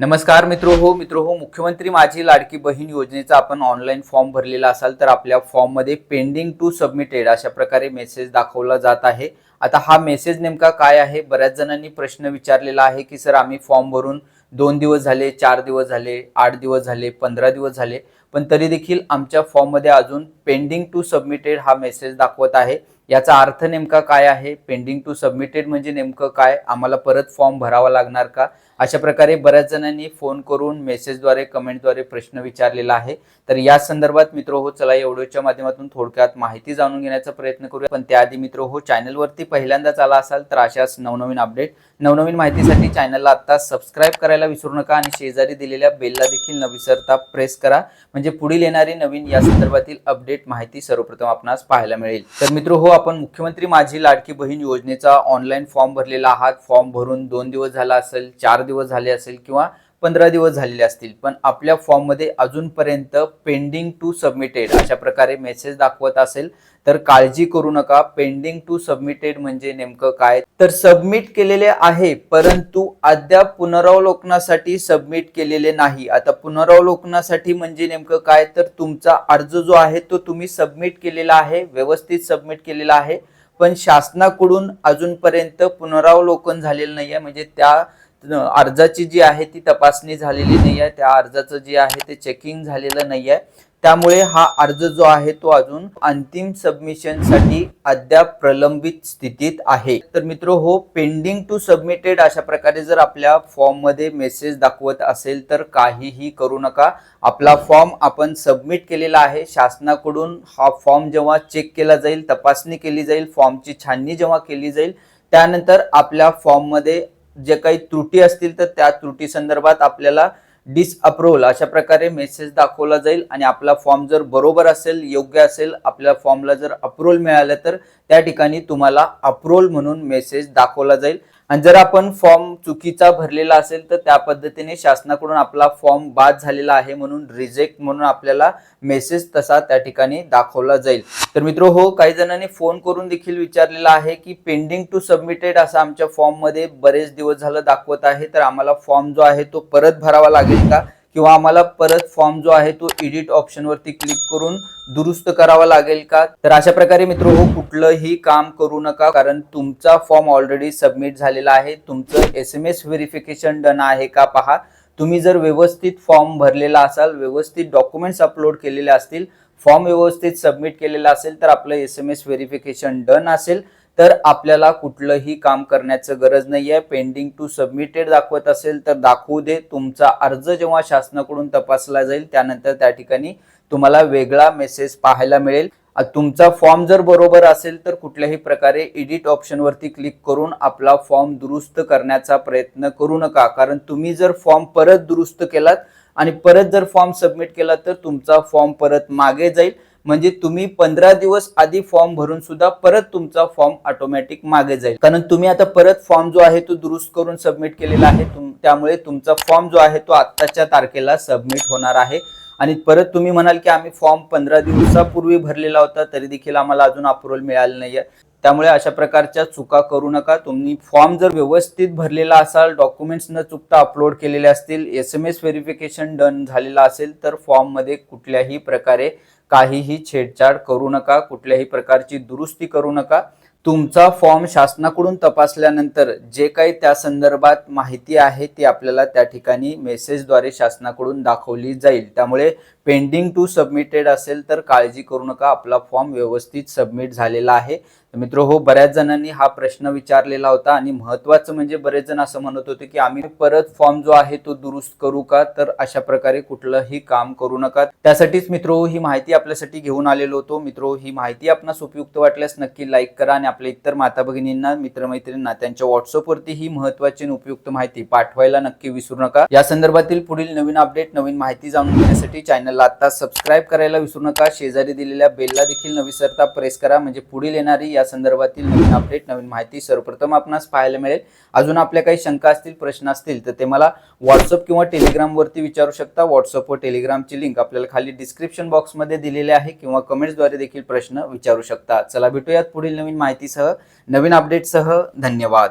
नमस्कार मित्र हो मित्र हो मुख्यमंत्री माझी लाडकी बहीण योजनेचा आपण ऑनलाईन फॉर्म भरलेला असाल तर आपल्या फॉर्ममध्ये पेंडिंग टू सबमिटेड अशा प्रकारे मेसेज दाखवला जात आहे. आता हा मेसेज नेमका काय आहे? बऱ्याच जणांनी प्रश्न विचारलेला आहे की सर आम्ही फॉर्म भरून दोन दिवस झाले चार दिवस झाले आठ दिवस झाले पंधरा दिवस झाले पण तरी देखील आमच्या फॉर्ममध्ये अजून पेंडिंग टू सबमिटेड हा मेसेज दाखवत आहे. याचा अर्थ नेमका काय आहे? पेंडिंग टू सबमिटेड म्हणजे नेमकं काय? आम्हाला परत फॉर्म भरावा लागणार का? अशा प्रकारे बऱ्याच जणांनी फोन करून मेसेजद्वारे कमेंटद्वारे प्रश्न विचारलेला आहे. तर या संदर्भात मित्र हो चला या व्हिडिओच्या माध्यमातून थोडक्यात माहिती जाणून घेण्याचा प्रयत्न करूया. पण त्याआधी मित्र हो चॅनलवरती पहिल्यांदाच आला असाल तर अशाच नवनवीन अपडेट नवनवीन माहितीसाठी चॅनलला आत्ता सबस्क्राईब करायला विसरू नका आणि शेजारी दिलेल्या बेलला देखील न विसरता प्रेस करा. म्हणजे पुढील येणारी नवीन या संदर्भातील अपडेट माहिती सर्वप्रथम आपणास पाहायला मिळेल. तर मित्र हो आपण मुख्यमंत्री माझी लाडकी बहीण योजनेचा ऑनलाईन फॉर्म भरलेला आहात. फॉर्म भरून दोन दिवस झाला असेल चार दिवस झाले असेल किंवा पंधरा दिवस झालेले असतील पण आपल्या फॉर्ममध्ये अजूनपर्यंत पेंडिंग टू सबमिटेड अशा प्रकारे मेसेज दाखवत असेल तर काळजी करू नका. पेंडिंग टू सबमिटेड म्हणजे नेमकं काय? तर सबमिट केलेले आहे परंतु अद्याप पुनरावलोकनासाठी सबमिट केलेले नाही. आता पुनरावलोकनासाठी म्हणजे नेमकं काय? तर तुमचा अर्ज जो आहे तो तुम्ही सबमिट केलेला आहे व्यवस्थित सबमिट केलेला आहे. पण शासनाकडून अजूनपर्यंत पुनरावलोकन झालेलं नाही आहे म्हणजे त्या अर्जाची जी आहे ती तपासणी झालेली नाही आहे त्या अर्जाचं जे आहे ते चेकिंग झालेलं नाही आहे त्यामुळे हा अर्ज जो आहे तो अजून अंतिम सबमिशनसाठी अद्याप प्रलंबित स्थितीत आहे. तर मित्र हो पेंडिंग टू सबमिटेड अशा प्रकारे जर आपल्या फॉर्ममध्ये मेसेज दाखवत असेल तर काहीही करू नका. आपला फॉर्म आपण सबमिट केलेला आहे. शासनाकडून हा फॉर्म जेव्हा चेक केला जाईल तपासणी केली जाईल फॉर्मची छाननी जेव्हा केली जाईल त्यानंतर आपल्या फॉर्ममध्ये जे काही त्रुटी असतील तर त्या त्रुटी संदर्भात आपल्याला डिसअप्रुव्हल अशा प्रकारे मेसेज दाखवला जाईल. आणि आपला फॉर्म जर बरोबर असेल योग्य असेल आपल्या फॉर्मला जर अप्रुव्हल मिळालं तर त्या ठिकाणी तुम्हाला अप्रुव्हल म्हणून मेसेज दाखवला जाईल. आणि जर आपण फॉर्म चुकीचा भरलेला असेल तर त्या पद्धतीने शासनाकडून आपला फॉर्म बाद झालेला आहे म्हणून रिजेक्ट म्हणून आपल्याला मेसेज तसा त्या ठिकाणी दाखवला जाईल. तर मित्र हो काही जणांनी फोन करून देखील विचारलेला आहे की पेंडिंग टू सबमिटेड असा आमच्या फॉर्ममध्ये बरेच दिवस झालं दाखवत आहे तर आम्हाला फॉर्म जो आहे तो परत भरावा लागेल का? किंवा आम्हाला परत फॉर्म जो आहे तो एडिट ऑप्शन वरती क्लिक करून दुरुस्त करावा लागेल का? तर अशा प्रकारे मित्र हो कुठलंही काम करू नका कारण तुमचा फॉर्म ऑलरेडी सबमिट झालेला आहे. तुमचं S M S verification done आहे का पहा. तुम्ही जर व्यवस्थित फॉर्म भरलेला असाल व्यवस्थित डॉक्युमेंट्स अपलोड केलेले असतील फॉर्म व्यवस्थित सबमिट केलेला असेल तर आपलं S M S verification done असेल. तर आपल्याला कुठलंही काम करण्याचं गरज नाही आहे पेंडिंग टू सबमिटेड दाखवत असेल तर दाखवू दे. तुमचा अर्ज जेव्हा शासनाकडून तपासला जाईल त्यानंतर त्या ठिकाणी तुम्हाला वेगळा मेसेज पाहायला मिळेल. तुमचा फॉर्म जर बरोबर असेल तर कुठल्याही प्रकारे एडिट ऑप्शनवरती क्लिक करून आपला फॉर्म दुरुस्त करण्याचा प्रयत्न करू नका. कारण तुम्ही जर फॉर्म परत दुरुस्त केलात आणि परत जर फॉर्म सबमिट केला तर तुमचा फॉर्म परत मागे जाईल. म्हणजे तुम्ही पंधरा दिवस आधी फॉर्म भरून सुद्धा परत तुमचा फॉर्म ऑटोमॅटिक मागे जाईल. कारण तुम्ही आता परत फॉर्म जो आहे तो दुरुस्त करून सबमिट केलेला आहे. तुम- त्यामुळे तुमचा फॉर्म जो आहे तो आत्ताच्या तारखेला सबमिट होणार आहे. आणि परत तुम्ही म्हणाल की आम्ही फॉर्म पंधरा दिवसापूर्वी भरलेला होता तरी देखील आम्हाला अजून अप्रुव्हल मिळालं नाहीये. त्यामुळे अशा प्रकारच्या चुका करू नका. तुम्ही फॉर्म जर व्यवस्थित भरलेला असाल डॉक्युमेंट्स न चुकता अपलोड केलेले असतील S M S verification done झालेला असेल तर फॉर्ममध्ये कुठल्याही प्रकारे काहीही छेडछाड करू नका कुठल्याही प्रकारची दुरुस्ती करू नका. तुमचा फॉर्म शासनाकडून तपासल्यानंतर जे काही त्या संदर्भात माहिती आहे ती आपल्याला त्या ठिकाणी मेसेजद्वारे शासनाकडून दाखवली जाईल. त्यामुळे पेंडिंग टू सबमिटेड असेल तर काळजी करू नका. आपला फॉर्म व्यवस्थित सबमिट झालेला आहे. तर मित्र हो बऱ्याच जणांनी हा प्रश्न विचारलेला होता आणि महत्वाचं म्हणजे बरेच जण असं म्हणत होते की आम्ही परत फॉर्म जो आहे तो दुरुस्त करू का? तर अशा प्रकारे कुठलंही काम करू नका. त्यासाठीच मित्र ही माहिती आपल्यासाठी घेऊन आलेलो होतो. मित्र ही माहिती आपणास उपयुक्त वाटल्यास नक्की लाईक करा आणि आपल्या इतर माता भगिनींना मित्रमैत्रिणींना त्यांच्या व्हॉट्सअपवरती ही महत्वाची आणि उपयुक्त माहिती पाठवायला नक्की विसरू नका. या संदर्भातील पुढील नवीन अपडेट नवीन माहिती जाणून घेण्यासाठी चॅनलला आता सबस्क्राईब करायला विसरू नका. शेजारी दिलेल्या बेलला देखील न विसरता प्रेस करा. म्हणजे पुढील येणारी या संदर्भातील नवीन अपडेट नवीन माहिती सर्वप्रथम आपणास पाहायला मिळेल. अजून आपल्या काही शंका असतील प्रश्न असतील तर ते मला व्हॉट्सअप किंवा टेलिग्रामवरती विचारू शकता. व्हॉट्सअप व टेलिग्रामची लिंक आपल्याला खाली डिस्क्रिप्शन बॉक्समध्ये दिलेली आहे किंवा कमेंट्सद्वारे देखील प्रश्न विचारू शकता. चला भेटूयात पुढील नवीन माहितीसह नवीन अपडेटसह धन्यवाद.